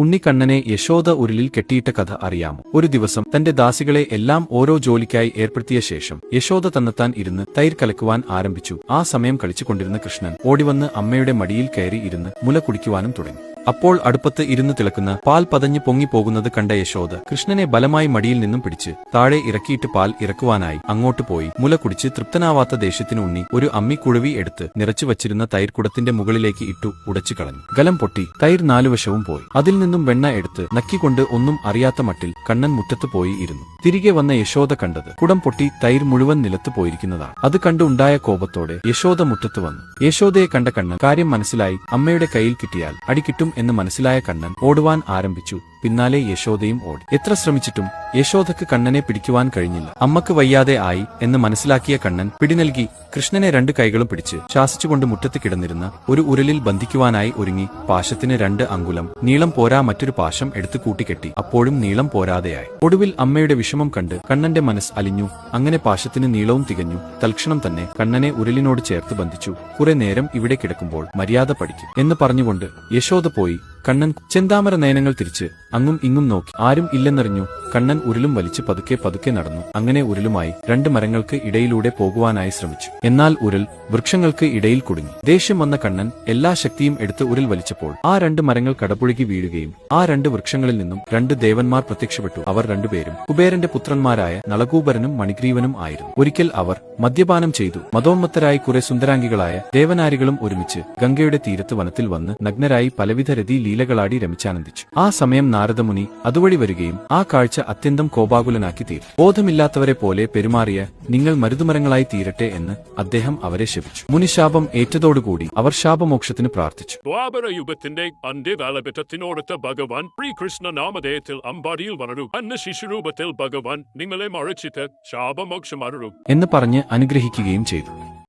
ഉണ്ണിക്കണ്ണനെ യശോദ ഉരുളിൽ കെട്ടിയിട്ട കഥ അറിയാമോ? ഒരു ദിവസം തന്റെ ദാസികളെ എല്ലാം ഓരോ ജോലിക്കായി ഏർപ്പെടുത്തിയ ശേഷം യശോദ തന്നെത്താൻ ഇരുന്ന് തൈർ കലക്കുവാൻ ആരംഭിച്ചു. ആ സമയം കളിച്ചുകൊണ്ടിരുന്ന കൃഷ്ണൻ ഓടിവന്ന് അമ്മയുടെ മടിയിൽ കയറി ഇരുന്ന് മുല കുടിക്കുവാനും തുടങ്ങി. അപ്പോൾ അടുപ്പത്ത് ഇരുന്ന് തിളക്കുന്ന പാൽ പതഞ്ഞു പൊങ്ങിപ്പോകുന്നത് കണ്ട യശോദ കൃഷ്ണനെ ബലമായി മടിയിൽ നിന്നും പിടിച്ച് താഴെ ഇറക്കിയിട്ട് പാൽ ഇറക്കുവാനായി അങ്ങോട്ട് പോയി. മുല കുടിച്ച് തൃപ്തനാവാത്ത ദേഷ്യത്തിന് ഉണ്ണി ഒരു അമ്മിക്കുഴവി എടുത്ത് നിറച്ചു വച്ചിരുന്ന തൈർക്കുടത്തിന്റെ മുകളിലേക്ക് ഇട്ടു ഉടച്ചു കളഞ്ഞു. ഗലം പൊട്ടി തൈർ നാലുവശവും പോയി. അതിൽ നിന്നും വെണ്ണ എടുത്ത് നക്കിക്കൊണ്ട് ഒന്നും അറിയാത്ത മട്ടിൽ കണ്ണൻ മുറ്റത്ത് പോയി ഇരുന്നു. തിരികെ വന്ന യശോദ കണ്ടത് കുടം പൊട്ടി തൈർ മുഴുവൻ നിലത്ത് പോയിരിക്കുന്നതാണ്. അത് കണ്ടുണ്ടായ കോപത്തോടെ യശോദ മുറ്റത്ത് വന്നു. യശോദയെ കണ്ട കണ്ണൻ കാര്യം മനസ്സിലായി അമ്മയുടെ കയ്യിൽ കിട്ടിയാൽ അടികിട്ടും എന്ന് മനസ്സിലായ കണ്ണൻ ഓടുവാൻ ആരംഭിച്ചു പിന്നാലെ യശോദയും ഓടി. എത്ര ശ്രമിച്ചിട്ടും യശോദക്ക് കണ്ണനെ പിടിക്കുവാൻ കഴിഞ്ഞില്ല. അമ്മയ്ക്ക് വയ്യാതെ ആയി എന്ന് മനസ്സിലാക്കിയ കണ്ണൻ പിടിനൽകി കൃഷ്ണനെ രണ്ട് കൈകളും പിടിച്ച് ശാസിച്ചുകൊണ്ട് മുറ്റത്ത് കിടന്നിരുന്ന ഒരു ഉരലിൽ ബന്ധിക്കുവാനായി ഒരുങ്ങി പാശത്തിന് രണ്ട് അങ്കുലം നീളം പോരാ മറ്റൊരു പാശം എടുത്തു കൂട്ടിക്കെട്ടി. അപ്പോഴും നീളം പോരാതെയായി. ഒടുവിൽ അമ്മയുടെ വിഷമം കണ്ട് കണ്ണന്റെ മനസ്സ് അലിഞ്ഞു. അങ്ങനെ പാശത്തിന് നീളവും തികഞ്ഞു. തൽക്ഷണം തന്നെ കണ്ണനെ ഉരലിനോട് ചേർത്ത് ബന്ധിച്ചു. കുറെ നേരം ഇവിടെ കിടക്കുമ്പോൾ മര്യാദ പഠിക്കും എന്ന് പറഞ്ഞുകൊണ്ട് യശോദ പോയി കണ്ണൻ ചെന്താമര നയനങ്ങൾ തിരിച്ച് അങ്ങും ഇങ്ങും നോക്കി. ആരും ഇല്ലെന്നറിഞ്ഞു. കണ്ണൻ ഉരുളും വലിച്ച് പതുക്കെ പതുക്കെ നടന്നു. അങ്ങനെ ഉരുളുമായി രണ്ട് മരങ്ങൾക്ക് ഇടയിലൂടെ പോകുവാനായി ശ്രമിച്ചു. എന്നാൽ ഉരുൾ വൃക്ഷങ്ങൾക്ക് ഇടയിൽ കുടുങ്ങി. ദേഷ്യം വന്ന കണ്ണൻ എല്ലാ ശക്തിയും എടുത്ത് ഉരുൾ വലിച്ചപ്പോൾ ആ രണ്ട് മരങ്ങൾ കടപുഴകി വീഴുകയും ആ രണ്ട് വൃക്ഷങ്ങളിൽ നിന്നും രണ്ട് ദേവന്മാർ പ്രത്യക്ഷപ്പെട്ടു. അവർ രണ്ടുപേരും കുബേരന്റെ പുത്രന്മാരായ നളകൂബരനും മണിഗ്രീവനും ആയിരുന്നു. ഒരിക്കൽ അവർ മദ്യപാനം ചെയ്തു. മതോന്മത്തരായി കുറെ സുന്ദരാംഗികളായ ദേവനാരികളും ഒരുമിച്ച് ഗംഗയുടെ തീരത്ത് വനത്തിൽ വന്ന് നഗ്നരായി പലവിധ രതി ലീലകളാടി രമിച്ചാനന്ദിച്ചു. ആ സമയം നാരദമുനി അതുവഴി വരികയും ആ കാഴ്ച അത്യന്തം കോപാകുലനാക്കി തീർന്നു ബോധമില്ലാത്തവരെ പോലെ പെരുമാറിയ നിങ്ങൾ മരുതുമരങ്ങളായി തീരട്ടെ എന്ന് അദ്ദേഹം അവരെ ശപിച്ചു. മുനിശാപം ഏറ്റതോടുകൂടി അവർ ശാപമോക്ഷത്തിന് പ്രാർത്ഥിച്ചു. ദ്വാപരയുഗത്തിന്റെ അന്ത്യകാലഘട്ടത്തിനോടത്ത് ഭഗവാൻ ശ്രീകൃഷ്ണ നാമധേയത്തിൽ അമ്പാടിയിൽ വളരൂ. അന്ന ശിശുരൂപത്തിൽ ഭഗവാൻ നിങ്ങളെ മഴച്ചിട്ട് ശാപമോക്ഷം എന്ന് പറഞ്ഞ് അനുഗ്രഹിക്കുകയും ചെയ്തു.